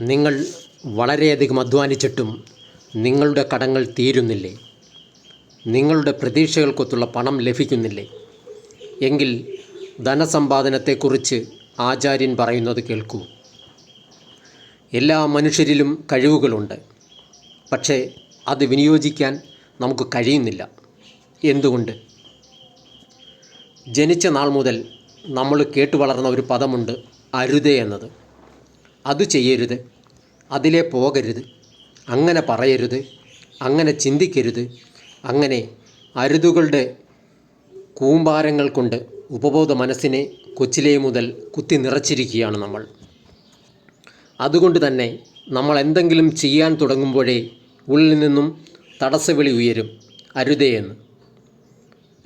നിങ്ങൾ വളരെയധികം അധ്വാനിച്ചിട്ടും നിങ്ങളുടെ കടങ്ങൾ തീരുന്നില്ലേ? നിങ്ങളുടെ പ്രതീക്ഷകൾക്കൊത്തുള്ള പണം ലഭിക്കുന്നില്ലേ? എങ്കിൽ ധനസമ്പാദനത്തെക്കുറിച്ച് ആചാര്യൻ പറയുന്നത് കേൾക്കൂ. എല്ലാ മനുഷ്യരിലും കഴിവുകളുണ്ട്. പക്ഷേ അത് വിനിയോജിക്കാൻ നമുക്ക് കഴിയുന്നില്ല. എന്തുകൊണ്ട്? ജനിച്ച നാൾ മുതൽ നമ്മൾ കേട്ടു വളർന്ന ഒരു പദമുണ്ട് അരുതേ എന്നത്. അത് ചെയ്യരുത്. അതിലെ പോകരുത്. അങ്ങനെ പറയരുത്. അങ്ങനെ ചിന്തിക്കരുത്. അങ്ങനെ അരുതുകളുടെ കൂമ്പാരങ്ങൾ കൊണ്ട് ഉപബോധ മനസ്സിനെ കൊച്ചിലേ മുതൽ കുത്തി നിറച്ചിരിക്കുകയാണ് നമ്മൾ. അതുകൊണ്ട് തന്നെ നമ്മൾ എന്തെങ്കിലും ചെയ്യാൻ തുടങ്ങുമ്പോഴേ ഉള്ളിൽ നിന്നും തടസ്സവിളി ഉയരും. അരുതേ എന്ന്.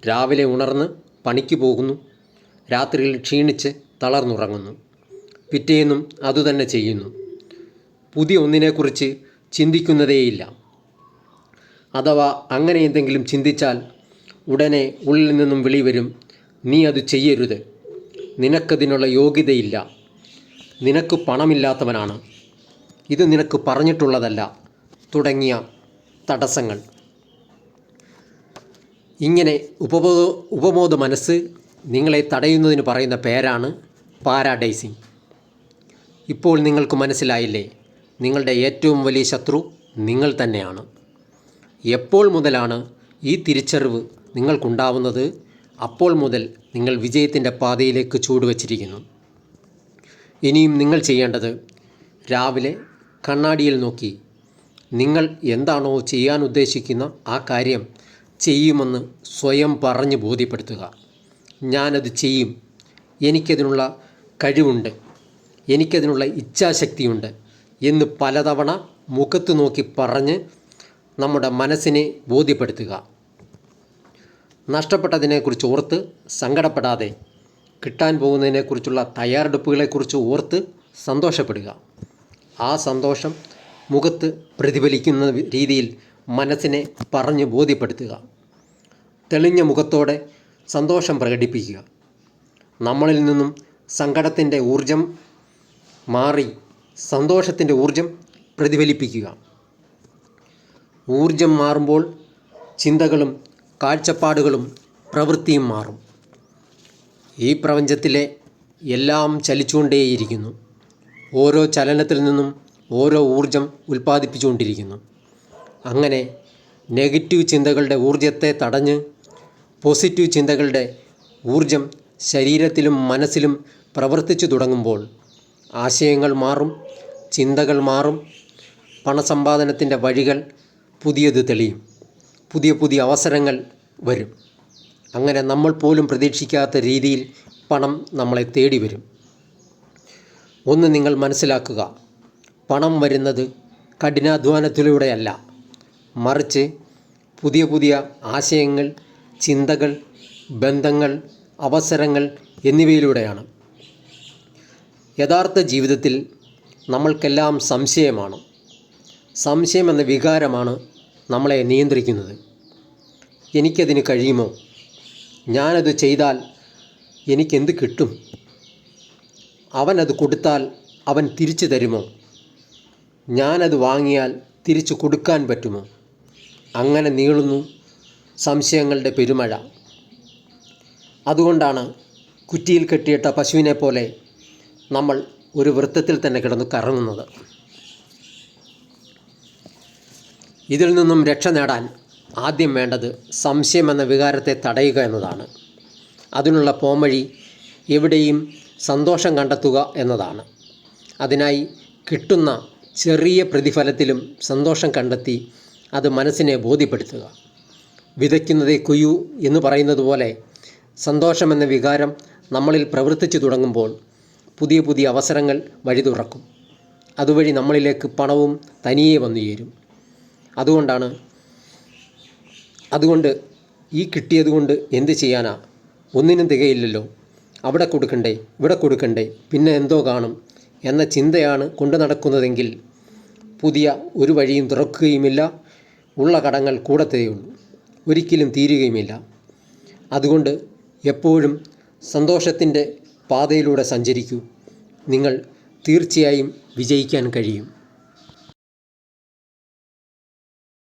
രാവിലെ ഉണർന്ന് പണിക്ക് പോകുന്നു. രാത്രിയിൽ ക്ഷീണിച്ച് തളർന്നുറങ്ങുന്നു. പിറ്റേന്നും അതുതന്നെ ചെയ്യുന്നു. പുതിയ ഒന്നിനെക്കുറിച്ച് ചിന്തിക്കുന്നതേയില്ല. അഥവാ അങ്ങനെ എന്തെങ്കിലും ചിന്തിച്ചാൽ ഉടനെ ഉള്ളിൽ നിന്നും വിളി വരും നീ അത് ചെയ്യരുത്. നിനക്കതിനുള്ള യോഗ്യതയില്ല. നിനക്ക് പണമില്ലാത്തവനാണ്. ഇത് നിനക്ക് പറഞ്ഞിട്ടുള്ളതല്ല. തുടങ്ങിയ തടസ്സങ്ങൾ. ഇങ്ങനെ ഉപബോധ ഉപബോധ മനസ്സ് നിങ്ങളെ തടയുന്നതിന് പറയുന്ന പേരാണ് പാരാഡൈസിങ്. ഇപ്പോൾ നിങ്ങൾക്ക് മനസ്സിലായില്ലേ? നിങ്ങളുടെ ഏറ്റവും വലിയ ശത്രു നിങ്ങൾ തന്നെയാണ്. എപ്പോൾ മുതലാണ് ഈ തിരിച്ചറിവ് നിങ്ങൾക്കുണ്ടാവുന്നത്? അപ്പോൾ മുതൽ നിങ്ങൾ വിജയത്തിന്റെ പാതയിലേക്ക് ചൂടുവച്ചിരിക്കുന്നു ഇനിയും നിങ്ങൾ ചെയ്യേണ്ടത് രാവിലെ കണ്ണാടിയിൽ നോക്കി നിങ്ങൾ എന്താണോ ചെയ്യാൻ ഉദ്ദേശിക്കുന്ന ആ കാര്യം ചെയ്യുമെന്ന് സ്വയം പറഞ്ഞ് ബോധ്യപ്പെടുത്തുക. ഞാനത് ചെയ്യും. എനിക്കതിനുള്ള കഴിവുണ്ട്. എനിക്കതിനുള്ള ഇച്ഛാശക്തിയുണ്ട് എന്ന് പലതവണ മുഖത്ത് നോക്കി പറഞ്ഞ് നമ്മുടെ മനസ്സിനെ ബോധ്യപ്പെടുത്തുക. നഷ്ടപ്പെട്ടതിനെക്കുറിച്ച് ഓർത്ത് സങ്കടപ്പെടാതെ കിട്ടാൻ പോകുന്നതിനെക്കുറിച്ചുള്ള തയ്യാറെടുപ്പുകളെക്കുറിച്ച് ഓർത്ത് സന്തോഷപ്പെടുക. ആ സന്തോഷം മുഖത്ത് പ്രതിഫലിക്കുന്ന രീതിയിൽ മനസ്സിനെ പറഞ്ഞ് ബോധ്യപ്പെടുത്തുക. തെളിഞ്ഞ മുഖത്തോടെ സന്തോഷം പ്രകടിപ്പിക്കുക. നമ്മളിൽ നിന്നും സങ്കടത്തിന്റെ ഊർജം മാറി സന്തോഷത്തിന്റെ ഊർജം പ്രതിഫലിപ്പിക്കുക. ഊർജം മാറുമ്പോൾ ചിന്തകളും കാഴ്ചപ്പാടുകളും പ്രവൃത്തിയും മാറും. ഈ പ്രപഞ്ചത്തിലെ എല്ലാം ചലിച്ചുകൊണ്ടേയിരിക്കുന്നു. ഓരോ ചലനത്തിൽ നിന്നും ഓരോ ഊർജം ഉൽപ്പാദിപ്പിച്ചുകൊണ്ടിരിക്കുന്നു. അങ്ങനെ നെഗറ്റീവ് ചിന്തകളുടെ ഊർജത്തെ തടഞ്ഞ് പോസിറ്റീവ് ചിന്തകളുടെ ഊർജം ശരീരത്തിലും മനസ്സിലും പ്രവർത്തിച്ചു തുടങ്ങുമ്പോൾ ആശയങ്ങൾ മാറും ചിന്തകൾ മാറും പണസമ്പാദനത്തിന്റെ വഴികൾ പുതിയത് തെളിയും പുതിയ പുതിയ അവസരങ്ങൾ വരും. അങ്ങനെ നമ്മൾ പോലും പ്രതീക്ഷിക്കാത്ത രീതിയിൽ പണം നമ്മളെ തേടി വരും. ഒന്ന് നിങ്ങൾ മനസ്സിലാക്കുക പണം വരുന്നത് കഠിനാധ്വാനത്തിലൂടെയല്ല മറിച്ച് പുതിയ പുതിയ ആശയങ്ങൾ ചിന്തകൾ ബന്ധങ്ങൾ അവസരങ്ങൾ എന്നിവയിലൂടെയാണ്. യഥാർത്ഥ ജീവിതത്തിൽ നമ്മൾക്കെല്ലാം സംശയമാണ്. സംശയം എന്ന വികാരമാണ് നമ്മളെ നിയന്ത്രിക്കുന്നത്. എനിക്കതിന് കഴിയുമോ? ഞാനത് ചെയ്താൽ എനിക്കെന്ത് കിട്ടും? അവനത് കൊടുത്താൽ അവൻ തിരിച്ചു തരുമോ? ഞാനത് വാങ്ങിയാൽ തിരിച്ചു കൊടുക്കാൻ പറ്റുമോ? അങ്ങനെ നീളുന്നു സംശയങ്ങളുടെ പെരുമഴ. അതുകൊണ്ടാണ് കുറ്റിയിൽ കെട്ടിയിട്ട പശുവിനെ പോലെ നമ്മൾ ഒരു വൃത്തത്തിൽ തന്നെ കിടന്ന് കറങ്ങുന്നത്. ഇതിൽ നിന്നും രക്ഷ നേടാൻ ആദ്യം വേണ്ടത് സംശയം എന്ന വികാരത്തെ തടയുക എന്നതാണ്. അതിനുള്ള പോംവഴി എവിടെയും സന്തോഷം കണ്ടെത്തുക എന്നതാണ്. അതിനായി കിട്ടുന്ന ചെറിയ പ്രതിഫലത്തിലും സന്തോഷം കണ്ടെത്തി അത് മനസ്സിനെ ബോധ്യപ്പെടുത്തുക. വിതയ്ക്കുന്നതേ കൊയ്യൂ എന്ന് പറയുന്നത് പോലെ സന്തോഷമെന്ന വികാരം നമ്മളിൽ പ്രവർത്തിച്ചു തുടങ്ങുമ്പോൾ പുതിയ പുതിയ അവസരങ്ങൾ വഴി തുറക്കും. അതുവഴി നമ്മളിലേക്ക് പണവും തനിയെ വന്നു ചേരും. അതുകൊണ്ടാണ് അതുകൊണ്ട് ഈ കിട്ടിയത് കൊണ്ട് എന്ത് ചെയ്യാനാ? ഒന്നിനും തികയില്ലല്ലോ. അവിടെ കൊടുക്കണ്ടേ ഇവിടെ കൊടുക്കണ്ടേ പിന്നെ എന്തോ കാണും എന്ന ചിന്തയാണ് കൊണ്ടു നടക്കുന്നതെങ്കിൽ പുതിയ ഒരു വഴിയും തുറക്കുകയുമില്ല. ഉള്ള കടങ്ങൾ കൂടത്തേയുള്ളൂ ഒരിക്കലും തീരുകയുമില്ല. അതുകൊണ്ട് എപ്പോഴും സന്തോഷത്തിന്റെ പാതയിലൂടെ സഞ്ചരിക്കൂ. നിങ്ങൾ തീർച്ചയായും വിജയിക്കാൻ കഴിയും.